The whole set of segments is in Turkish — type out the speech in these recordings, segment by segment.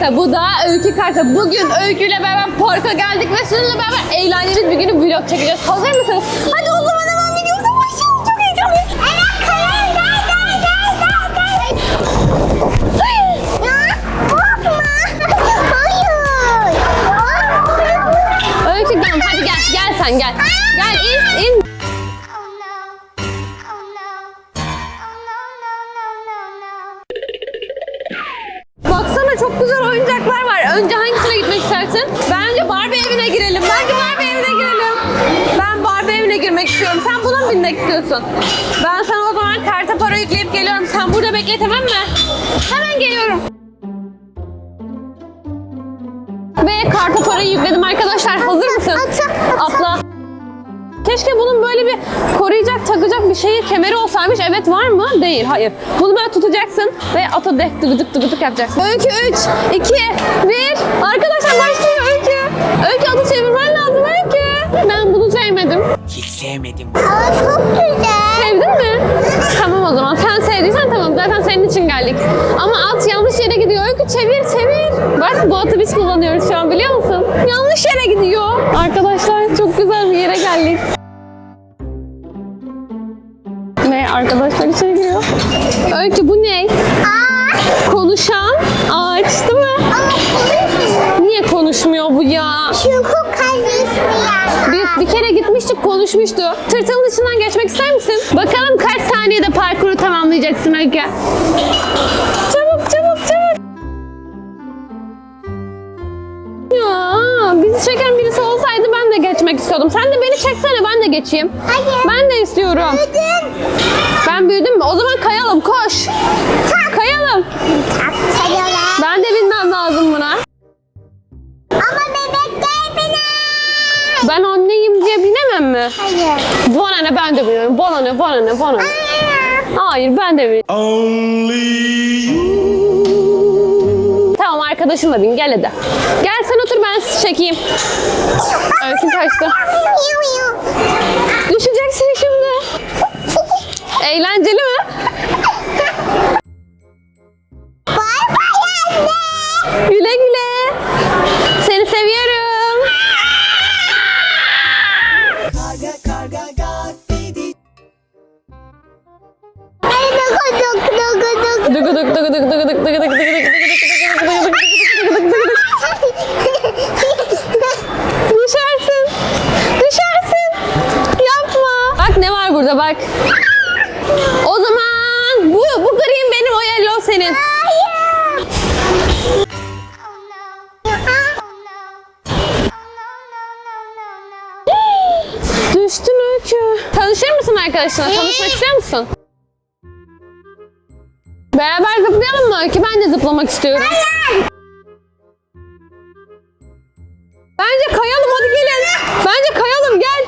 Karta, bu da Öykü Karta. Bugün Öykü ile beraber parka geldik ve sizinle beraber eğlenceli bir günü vlog çekeceğiz. Hazır mısınız? Hadi o zaman hemen videomuza başlayalım. Çok heyecanlıyım. Evet Karan gel gel gel gel gel. Ya korkma. Hayır. Öykü tamam hadi gel. Gel sen gel. İstiyorsun? Ben sana o zaman karta para yükleyip geliyorum. Sen burada bekle tamam mı? Hemen geliyorum. Ve karta parayı yükledim arkadaşlar. Hazır mısın? Atla. Keşke bunun böyle bir koruyacak, takacak bir şeyi, kemeri olsaymış. Evet var mı? Değil, hayır. Bunu böyle tutacaksın ve ata dek dıgıdık dıgıdık yapacaksın. Öykü 3, 2, 1. Arkadaşlar başlıyor Öykü. Öykü atı çevirmen lazım Öykü. Ben bunu sevmedim. Hiç sevmedim. Aa, çok güzel. Sevdin mi? Tamam o zaman. Sen sevdiysen tamam. Zaten senin için geldik. Ama at yanlış yere gidiyor. Öykü çevir çevir. Bak bu atı biz kullanıyoruz şu an biliyor musun? Yanlış yere gidiyor. Arkadaşlar çok güzel bir yere geldik. Ne? Arkadaşlar içeri giriyor. Öykü bu ne? Aa, Konuşan ağaç değil mi? ama konuşmuyor. Niye konuşmuyor bu ya? Çünkü konuşmuyor. Bir, bir kere gitmiştik konuşmuştu. Tırtılın içinden geçmek ister misin? Bakalım kaç saniyede parkuru tamamlayacaksın Öykü. Çabuk çabuk çabuk. Ya bizi çeken birisi olsaydı ben de geçmek istiyordum. Sen de beni çeksene ben de geçeyim. Hayır. Ben de istiyorum. Büyüdün. Ben büyüdüm mü? O zaman kayalım koş. Kayalım. Ben de binmem lazım buna. Ben anneyim diye binemem mi? Hayır. Bana ne ben de binerim. Bana ne bana ne bana ne. Hayır ben de binerim. Only you. Tamam arkadaşımla bin gel hadi. Gel sen otur ben sizi çekeyim. Öykü kaçtı. Düşersin. Düşersin. Yapma. Bak ne var burada bak. O zaman bu bu green benim o yellow senin. Düştün Öykü. Tanışır mısın arkadaşına? Tanışmak istiyor musun? Beraber zıplayalım mı Öykü? Ben de zıplamak istiyorum. Bence kayalım hadi gelin. Bence kayalım gel.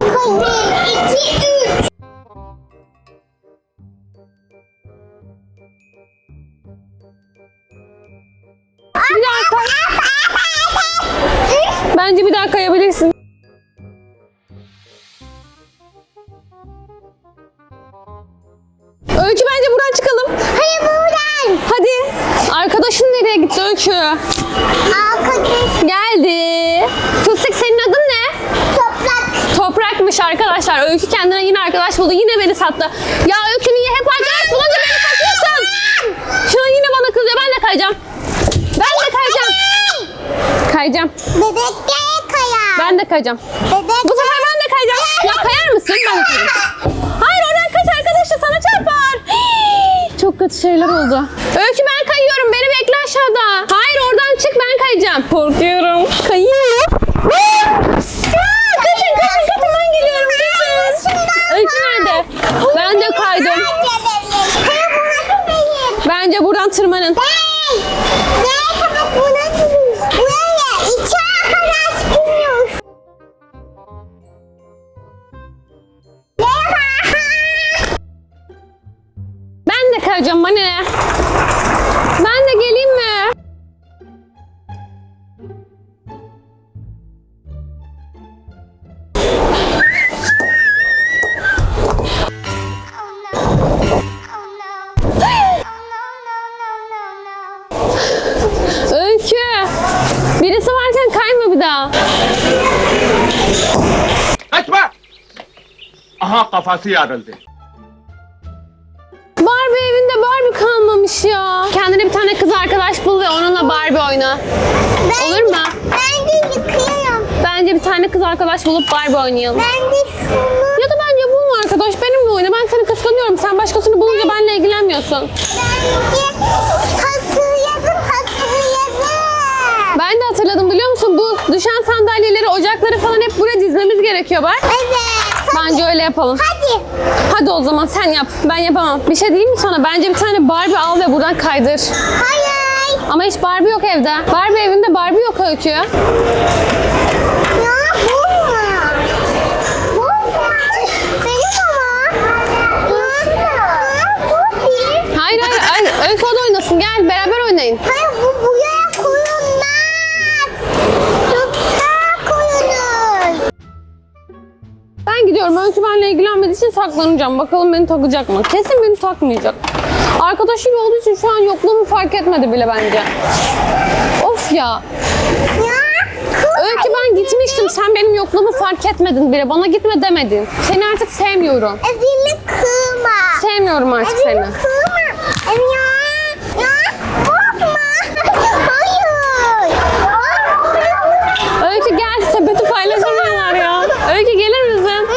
Bir, iki, üç. Çıkalım. Hayır buradan. Hadi. Arkadaşın nereye gitti Öykü? Arkadaş Geldi. Fıstık senin adın ne? toprak. Toprakmış arkadaşlar. Öykü kendine yine arkadaş buldu. Yine beni sattı. Ya Öykü niye hep arkadaş bulunca beni satıyorsun? Şuna yine bana kızıyor. Ben de kayacağım. Ben de kayacağım. Kayacağım. Bebekler kaya. Ben de kayacağım. Bebek. Bu sefer ben de kayacağım. Ya kayar mısın? Ben de kayacağım. Çok kötü şeyler oldu. Öykü ben kayıyorum. Beni bekle aşağıda. Hayır oradan çık ben kayacağım. Korkuyorum. Aa, saracağım anne. Ben de geleyim mi? Öykü. Birisi varken kayma bir daha. Kaçma! Aha kafası yarıldı. Barbie evin Barbie kalmamış ya. Kendine bir tane kız arkadaş bul ve onunla Barbie oyna. Olur mu? Ben de yıkıyorum. Bence bir tane kız arkadaş bulup Barbie oynayalım. Ben de şunu. Ya da bence bulma arkadaş benimle oyna. Ben seni kıskanıyorum. Sen başkasını bulunca benimle ilgilenmiyorsun. Bence hatırladım hatırladım. Ben de hatırladım biliyor musun? Bu düşen sandalyeleri, ocakları falan hep buraya dizmemiz gerekiyor bak. Evet. Bence öyle yapalım. Hadi. Hadi o zaman sen yap. Ben yapamam. Bir şey diyeyim mi sana? Bence bir tane Barbie al ve buradan kaydır. Hayır. Ama hiç Barbie yok evde. Barbie evinde Barbie yok Öykü. Ya bulma. Bulma. Benim ama. Ya bu bir. Hayır hayır. hayır. Öykü o da oynasın. Gel beraber oynayın. Hayır bu buraya Ben gidiyorum. Öykü benimle ilgilenmediği için saklanacağım. Bakalım beni takacak mı? Kesin beni takmayacak. Arkadaşıyla olduğu için şu an yokluğumu fark etmedi bile bence. Of ya. Öykü ben gitmiştim. Sen benim yokluğumu fark etmedin bile. Bana gitme demedin. Seni artık sevmiyorum. Evimi kırma. Sevmiyorum artık seni. Evimi kırma. Ev ya. Ya. Korkma. Hayır. Öykü gel. Sepeti paylaşamıyorlar ya. Öykü gelir misin?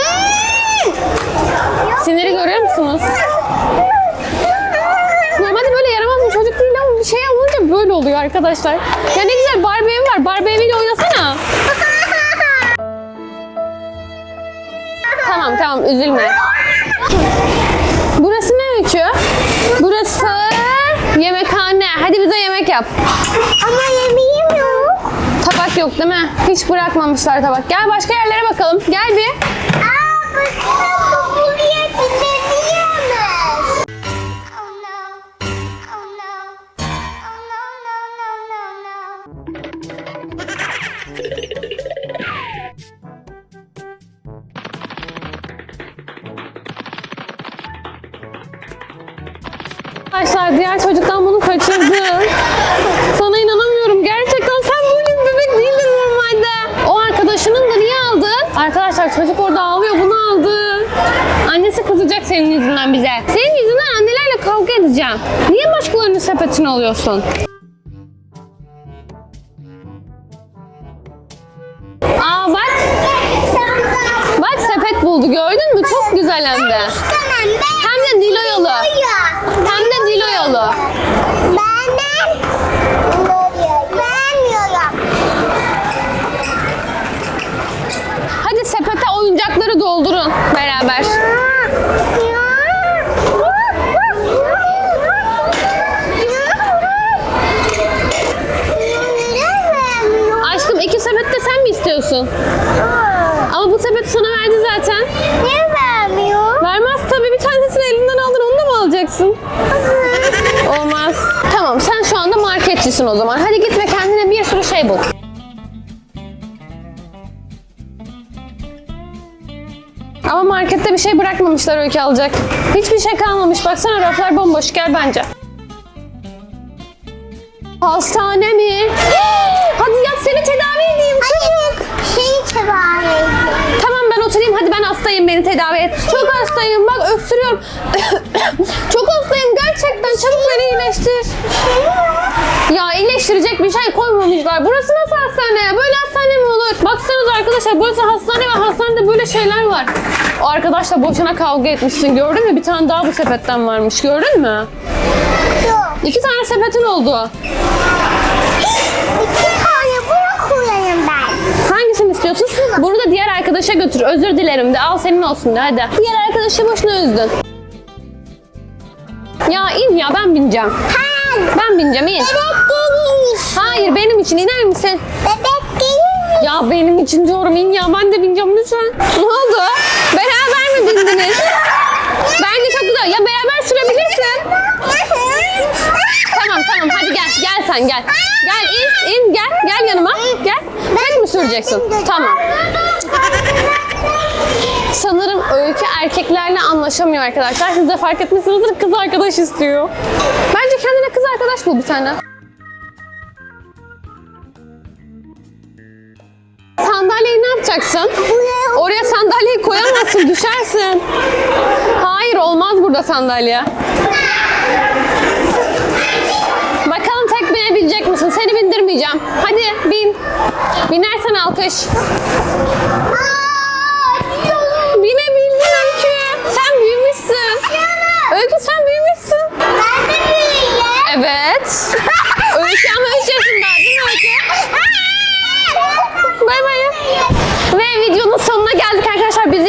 Siniri görüyor musunuz? Normalde böyle yaramaz bir çocuk değil ama bir şey olunca böyle oluyor arkadaşlar. Ya ne güzel Barbie evi var. Barbie eviyle oynasana. Tamam tamam üzülme. Burası ne öykü? Burası yemekhane. Hadi bize yemek yap. Ama yemeğim yok. Tabak yok değil mi? Hiç bırakmamışlar tabak. Gel başka yerlere bakalım. Gel bir. Aa, alıyorsun? Aa bak. Bak sepet buldu gördün mü? Çok güzel hem de. Hem de Dilo yolu. Hem de Dilo yolu. Sürü şey. Ama markette bir şey bırakmamışlar öykü alacak. Hiçbir şey kalmamış. Baksana raflar bomboş. Gel bence. Hastane mi? Baksanıza arkadaşlar burası hastane ve hastanede böyle şeyler var. O arkadaşla boşuna kavga etmişsin gördün mü? Bir tane daha bu sepetten varmış gördün mü? Yok. İki tane sepetin oldu. İki tane bunu koyayım ben. Hangisini istiyorsun? Bunu da diğer arkadaşa götür. Özür dilerim de al senin olsun de hadi. Diğer arkadaşı boşuna üzdün. Ya in ya ben bineceğim. Hayır. Ben bineceğim in. Bebek değilmiş. Hayır benim için iner misin? Bebek. Ya benim için diyorum in ya ben de bineceğim lütfen. Ne oldu? Beraber mi bindiniz? Bence çok güzel. Ya beraber sürebilirsin. Tamam tamam hadi gel. Gel sen gel. Gel in in gel. Gel yanıma. Gel. Tek mi süreceksin? Tamam. Sanırım Öykü erkeklerle anlaşamıyor arkadaşlar. Siz de fark etmişsinizdir kız arkadaş istiyor. Bence kendine kız arkadaş bul bir tane. Yapacaksın? Oraya sandalyeyi koyamazsın, düşersin. Hayır, olmaz burada sandalye. Bakalım tek binebilecek misin? Seni bindirmeyeceğim. Hadi bin. Binersen alkış. Binebildin Öykü. Sen büyümüşsün. Öykü sen büyümüşsün. Evet. Öykü ama 3 yaşında değil mi Öykü? Bay bay. Ve videonun sonuna geldik arkadaşlar. Bizi